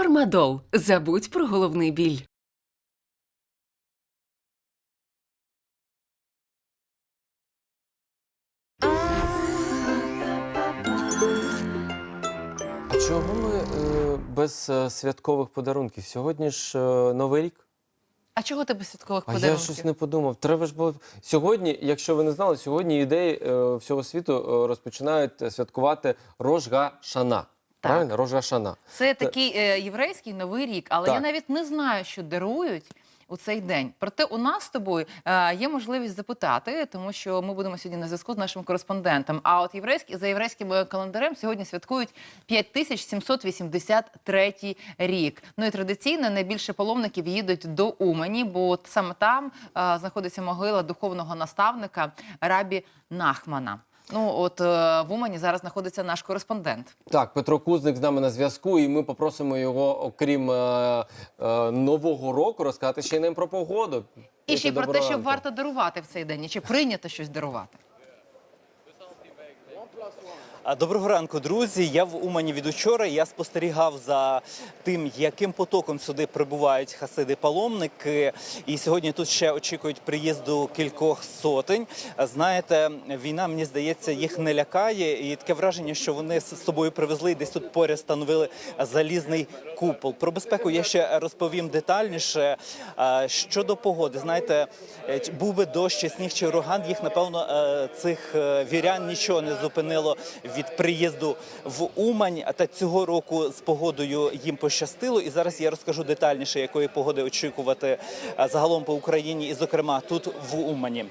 Фармадол. Забудь про головний біль. А чого ми е, без е, святкових подарунків? Сьогодні ж е, Новий рік. А чого ти без святкових А подарунків? я щось не подумав. Треба ж було сьогодні, якщо ви не знали, сьогодні ідеї е, всього світу е, розпочинають е, святкувати Рожга Шана. Правильно? Рожга Шана. Це такий е, єврейський новий рік, але я навіть не знаю, що дарують. У цей день, проте у нас з тобою е, є можливість запитати, тому що ми будемо сьогодні на зв'язку з нашим кореспондентом. А от єврейські за єврейським е, календарем сьогодні святкують 5783 рік. Ну і традиційно найбільше паломників їдуть до Умані, бо саме там е, знаходиться могила духовного наставника Рабі Нахмана. Ну от е, в Умані зараз знаходиться наш кореспондент. Так, Петро Кузник з нами на зв'язку, і ми попросимо його, окрім е, е, нового року, розказати ще й нам про погоду. І ще й про те, що варто дарувати в цей день, чи прийнято щось дарувати. Доброго ранку, друзі. Я в Умані від учора. Я спостерігав за тим, яким потоком сюди прибувають хасиди-паломники. І сьогодні тут ще очікують приїзду кількох сотень. Знаєте, війна, мені здається, їх не лякає. І таке враження, що вони з собою привезли десь тут поряд встановили залізний купол. Про безпеку я ще розповім детальніше. Щодо погоди, знаєте, е, був би дощ, чи сніг чи ураган, їх напевно е, цих е, вірян нічого не зупинило від приїзду в Умань. Та цього року з погодою їм пощастило. І зараз я розкажу детальніше, якої погоди очікувати е, загалом по Україні, і зокрема тут в Умані.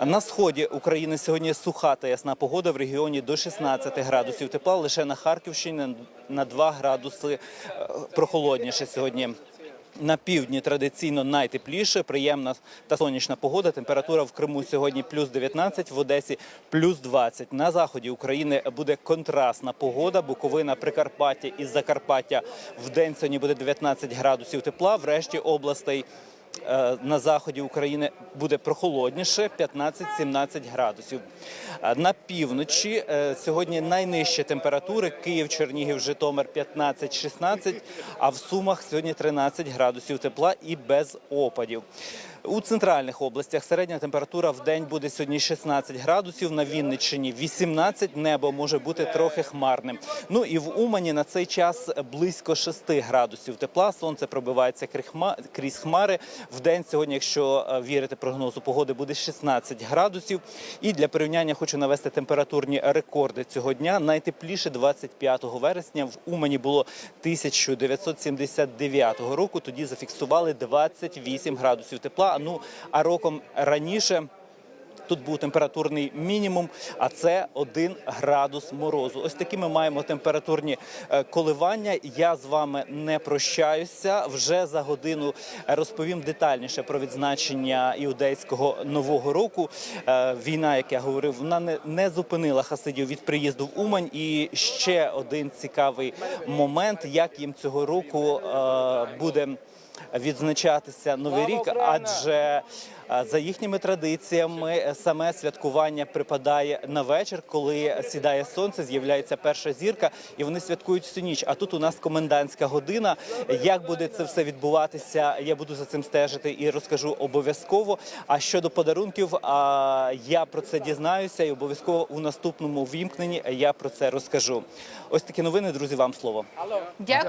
На сході України сьогодні суха та ясна погода в регіоні до 16 градусів тепла. Лише на Харківщині на 2 градуси е, прохолодніше сьогодні. На півдні традиційно найтепліше, приємна та сонячна погода. Температура в Криму сьогодні плюс 19, в Одесі плюс 20. На заході України буде контрастна погода. Буковина, Прикарпаття і Закарпаття в день сьогодні буде 19 градусів тепла. Врешті областей на заході України буде прохолодніше 15-17 градусів. Е, На півночі е, сьогодні найнижчі температури Київ, Чернігів, Житомир 15-16, а в Сумах сьогодні 13 градусів тепла і без опадів. У центральних областях середня температура в день буде сьогодні 16 градусів, на Вінниччині 18, небо може бути трохи хмарним. Ну і в Умані на цей час близько 6 градусів тепла. Сонце пробивається крізь хмари. В день сьогодні, якщо е, вірити прогнозу погоди, буде 16 градусів. І для порівняння хочу навести температурні рекорди цього дня. Найтепліше 25 вересня в Умані було 1979 року. Тоді зафіксували 28 градусів тепла. Ну а роком раніше. Тут був температурний мінімум, а це 1 градус морозу. Ось такі ми маємо температурні е, коливання. Я з вами не прощаюся. Вже за годину розповім детальніше про відзначення іудейського нового року. Е, Війна, як я говорив, вона не, не зупинила хасидів від приїзду в Умань. І ще один цікавий момент, як їм цього року е, буде відзначатися новий рік, адже за їхніми традиціями е, саме святкування припадає на вечір, коли сідає сонце, з'являється перша зірка, і вони святкують всю ніч. А тут у нас комендантська година. Як буде це все відбуватися? Я буду за цим стежити і розкажу обов'язково. А щодо подарунків, а, я про це дізнаюся, і обов'язково у наступному вімкненні я про це розкажу. Ось такі новини, друзі. Вам слово.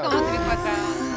Тобі, Петра.